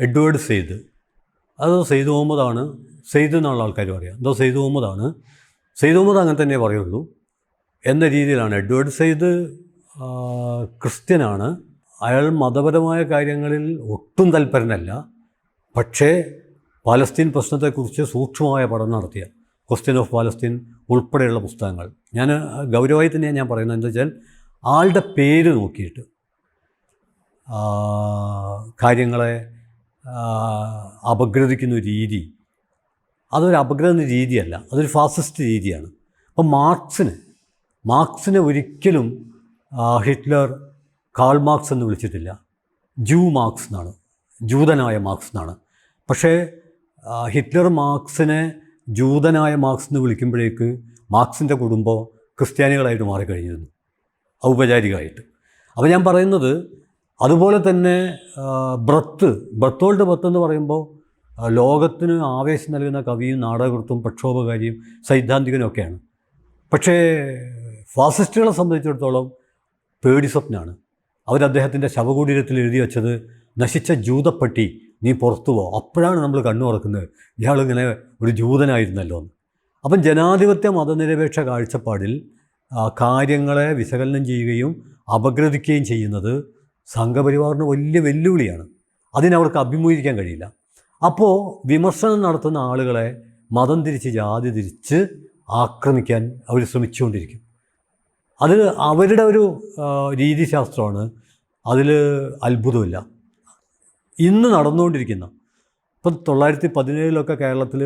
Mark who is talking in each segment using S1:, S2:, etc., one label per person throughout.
S1: Edward Syed. അത് സെയ്ദ് മുഹമ്മദാണ്. സെയ്ദ് എന്നുള്ള ആൾക്കാർ പറയാം. എന്തോ സെയ്ദ് മുഹമ്മദാണ്. സെയ്ദ് മുഹമ്മദ് അങ്ങനെ തന്നെ പറയുള്ളൂ. എന്ന രീതിയിലാണ് എഡ്വേർഡ് സെയ്ദ് ക്രിസ്ത്യനാണ്. അയാൾ മതപരമായ കാര്യങ്ങളിൽ ഒട്ടും തൽപരനല്ല. പക്ഷേ പാലസ്തീൻ പ്രശ്നത്തെക്കുറിച്ച് സൂക്ഷ്മമായ പഠനം നടത്തിയ ക്വസ്റ്റ്യൻ ഓഫ് പാലസ്തീൻ ഉൾപ്പെടെയുള്ള പുസ്തകങ്ങൾ. ഞാൻ ഗൗരവമായി തന്നെയാണ് ഞാൻ പറയുന്നത് എന്താ വെച്ചാൽ ആളുടെ പേര് നോക്കിയിട്ട് കാര്യങ്ങളെ അപഗ്രഥിക്കുന്ന ഒരു രീതി. അതൊരു അപഗ്രഥന രീതിയല്ല അതൊരു ഫാസിസ്റ്റ് രീതിയാണ്. അപ്പം മാർക്സിന് മാർക്സിനെ ഒരിക്കലും ഹിറ്റ്ലർ കാൾ മാർക്സ് എന്ന് വിളിച്ചിട്ടില്ല. ജൂ മാർക്സ് എന്നാണ് ജൂതനായ മാർക്സ് എന്നാണ്. പക്ഷേ ഹിറ്റ്ലർ മാർക്സിനെ ജൂതനായ മാർക്സ് എന്ന് വിളിക്കുമ്പോഴേക്ക് മാർക്സിന്റെ കുടുംബം ക്രിസ്ത്യാനികളായിട്ട് മാറിക്കഴിഞ്ഞിരുന്നു ഔപചാരികമായിട്ട്. അപ്പോൾ ഞാൻ പറയുന്നത് അതുപോലെ തന്നെ ബ്രത്ത് ബ്രത്തോൾഡ് ബ്രത്ത് എന്ന് പറയുമ്പോൾ ലോകത്തിന് ആവേശം നൽകുന്ന കവിയും നാടകൃത്തും പ്രക്ഷോഭകാരിയും സൈദ്ധാന്തികനും ഒക്കെയാണ് പക്ഷേ ഫാസിസ്റ്റുകളെ സംബന്ധിച്ചിടത്തോളം പേടി സ്വപ്നമാണ് അവർ അദ്ദേഹത്തിന്റെ ശവകുടീരത്തിൽ എഴുതി വെച്ചത് നശിച്ച ജൂതപ്പട്ടി നീ പുറത്തു പോ. അപ്പോഴാണ് നമ്മൾ കണ്ണു തുറക്കുന്നത്. ഇയാളിങ്ങനെ ഒരു ജൂതനായിരുന്നല്ലോ എന്ന്. അപ്പം ജനാധിപത്യ മതനിരപേക്ഷ കാഴ്ചപ്പാടിൽ കാര്യങ്ങളെ വിശകലനം ചെയ്യുകയും അപഗ്രഥിക്കുകയും ചെയ്യുന്നത് സംഘപരിവാറിന് വലിയ വെല്ലുവിളിയാണ്. അതിനവർക്ക് അഭിമുഖീകരിക്കാൻ കഴിയില്ല. അപ്പോൾ വിമർശനം നടത്തുന്ന ആളുകളെ മതം തിരിച്ച് ജാതി തിരിച്ച് ആക്രമിക്കാൻ അവർ ശ്രമിച്ചുകൊണ്ടിരിക്കും. അത് അവരുടെ ഒരു രീതിശാസ്ത്രമാണ്. അതിൽ അത്ഭുതമില്ല. ഇന്ന് നടന്നുകൊണ്ടിരിക്കുന്ന ഇപ്പം തൊള്ളായിരത്തി പതിനേഴിലൊക്കെ കേരളത്തിൽ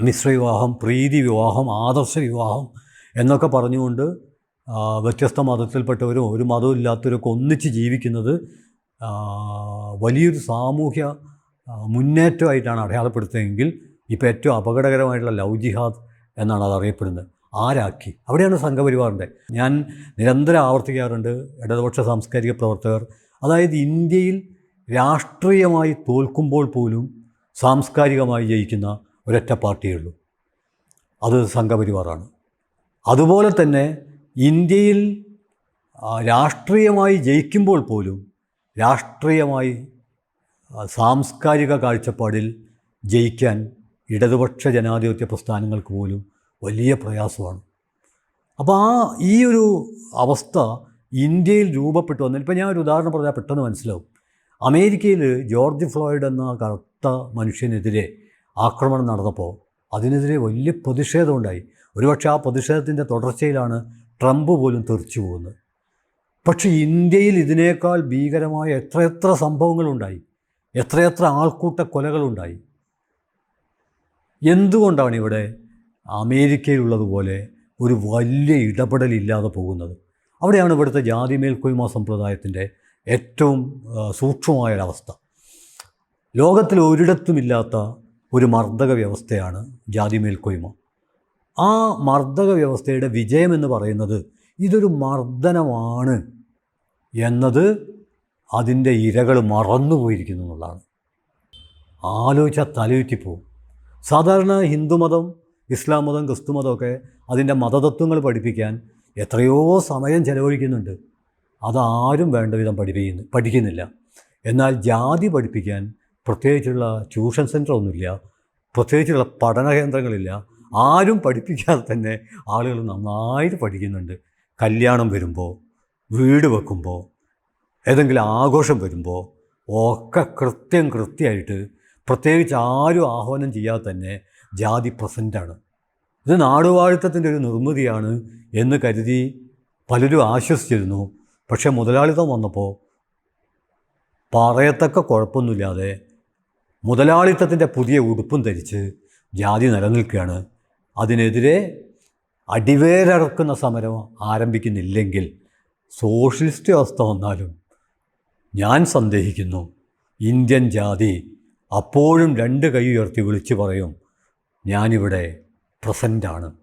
S1: മിശ്ര വിവാഹം പ്രീതി വിവാഹം ആദർശ വിവാഹം എന്നൊക്കെ പറഞ്ഞുകൊണ്ട് വ്യത്യസ്ത മതത്തിൽപ്പെട്ടവരും ഒരു മതവും ഇല്ലാത്തവരൊക്കെ ഒന്നിച്ച് ജീവിക്കുന്നത് വലിയൊരു സാമൂഹ്യ മുന്നേറ്റമായിട്ടാണ് അടയാളപ്പെടുത്തുന്നതെങ്കിൽ ഇപ്പോൾ ഏറ്റവും അപകടകരമായിട്ടുള്ള ലവ് ജിഹാദ് എന്നാണ് അത് അറിയപ്പെടുന്നത്. ആരാക്കി? അവിടെയാണ് സംഘപരിവാറിന്റെ. ഞാൻ നിരന്തരം ആവർത്തിക്കാറുണ്ട് ഇടതുപക്ഷ സാംസ്കാരിക പ്രവർത്തകർ. അതായത് ഇന്ത്യയിൽ രാഷ്ട്രീയമായി തോൽക്കുമ്പോൾ പോലും സാംസ്കാരികമായി ജയിക്കുന്ന ഒരൊറ്റ പാർട്ടിയേ ഉള്ളൂ. അത് സംഘപരിവാറാണ്. അതുപോലെ തന്നെ ഇന്ത്യയിൽ രാഷ്ട്രീയമായി ജയിക്കുമ്പോൾ പോലും രാഷ്ട്രീയമായി സാംസ്കാരിക കാഴ്ചപ്പാടിൽ ജയിക്കാൻ ഇടതുപക്ഷ ജനാധിപത്യ പ്രസ്ഥാനങ്ങൾക്ക് പോലും വലിയ പ്രയാസമാണ്. അപ്പോൾ ആ ഈ ഒരു അവസ്ഥ ഇന്ത്യയിൽ രൂപപ്പെട്ടു വന്നു ഇപ്പോൾ ഞാൻ ഒരു ഉദാഹരണം പറഞ്ഞാൽ പെട്ടെന്ന് മനസ്സിലാവും. അമേരിക്കയിൽ ജോർജ് ഫ്ലോയിഡ് എന്ന കറുത്ത മനുഷ്യനെതിരെ ആക്രമണം നടന്നപ്പോൾ അതിനെതിരെ വലിയ പ്രതിഷേധമുണ്ടായി ഒരുപക്ഷെ ആ പ്രതിഷേധത്തിന്റെ തുടർച്ചയിലാണ് ട്രംപ് പോലും തെറിച്ചു പോകുന്നത് പക്ഷേ ഇന്ത്യയിൽ ഇതിനേക്കാൾ ഭീകരമായ എത്രയെത്ര സംഭവങ്ങളുണ്ടായി? എത്രയെത്ര ആൾക്കൂട്ട കൊലകളുണ്ടായി? എന്തുകൊണ്ടാണ് ഇവിടെ അമേരിക്കയിലുള്ളതുപോലെ ഒരു വലിയ ഇടപെടലില്ലാതെ പോകുന്നത്? അവിടെയാണ് ഇവിടുത്തെ ജാതി മേൽക്കൊയ്മ സമ്പ്രദായത്തിന്റെ ഏറ്റവും സൂക്ഷ്മമായൊരവസ്ഥ. ലോകത്തിൽ ഒരിടത്തുമില്ലാത്ത ഒരു മർദ്ദക വ്യവസ്ഥയാണ് ജാതി മേൽക്കൊയ്മ. ആ മർദ്ദക വ്യവസ്ഥയുടെ വിജയമെന്ന് പറയുന്നത് ഇതൊരു മർദ്ദനമാണ് എന്നത് അതിന്റെ ഇരകൾ മറന്നുപോയിരിക്കുന്നു എന്നുള്ളതാണ്. ആലോചിച്ച തലയുറ്റിപ്പോവും. സാധാരണ ഹിന്ദുമതം ഇസ്ലാം മതം ക്രിസ്തു മതമൊക്കെ അതിന്റെ മതതത്വങ്ങൾ പഠിപ്പിക്കാൻ എത്രയോ സമയം ചെലവഴിക്കുന്നുണ്ട്. അതാരും വേണ്ട വിധം പഠിപ്പിക്കുന്നു പഠിക്കുന്നില്ല. എന്നാൽ ജാതി പഠിപ്പിക്കാൻ പ്രത്യേകിച്ചുള്ള ട്യൂഷൻ സെന്റർ ഒന്നുമില്ല പ്രത്യേകിച്ചുള്ള പഠന കേന്ദ്രങ്ങളില്ല ആരും പഠിപ്പിക്കാതെ തന്നെ ആളുകൾ നന്നായിട്ട് പഠിക്കുന്നുണ്ട്. കല്യാണം വരുമ്പോൾ വീട് വെക്കുമ്പോൾ ഏതെങ്കിലും ആഘോഷം വരുമ്പോൾ ഒക്കെ കൃത്യം കൃത്യമായിട്ട് പ്രത്യേകിച്ച് ആരും ആഹ്വാനം ചെയ്യാതെ തന്നെ ജാതി പ്രസന്റാണ് ഇത് നാടുവാഴിത്തത്തിന്റെ ഒരു നിർമ്മിതിയാണ് എന്ന് കരുതി പലരും ആശ്വസിച്ചിരുന്നു. പക്ഷേ മുതലാളിത്തം വന്നപ്പോൾ പറയത്തക്ക കുഴപ്പമൊന്നുമില്ലാതെ മുതലാളിത്തത്തിന്റെ പുതിയ ഉടുപ്പും ധരിച്ച് ജാതി നിലനിൽക്കുകയാണ്. അതിനെതിരെ അടിവേരറക്കുന്ന സമരം ആരംഭിക്കുന്നില്ലെങ്കിൽ സോഷ്യലിസ്റ്റ് അവസ്ഥ വന്നാലും ഞാൻ സന്ദേഹിക്കുന്നു. ഇന്ത്യൻ ജാതി അപ്പോഴും രണ്ട് കൈ ഉയർത്തി വിളിച്ചു പറയും ഞാനിവിടെ പ്രസന്റാണ്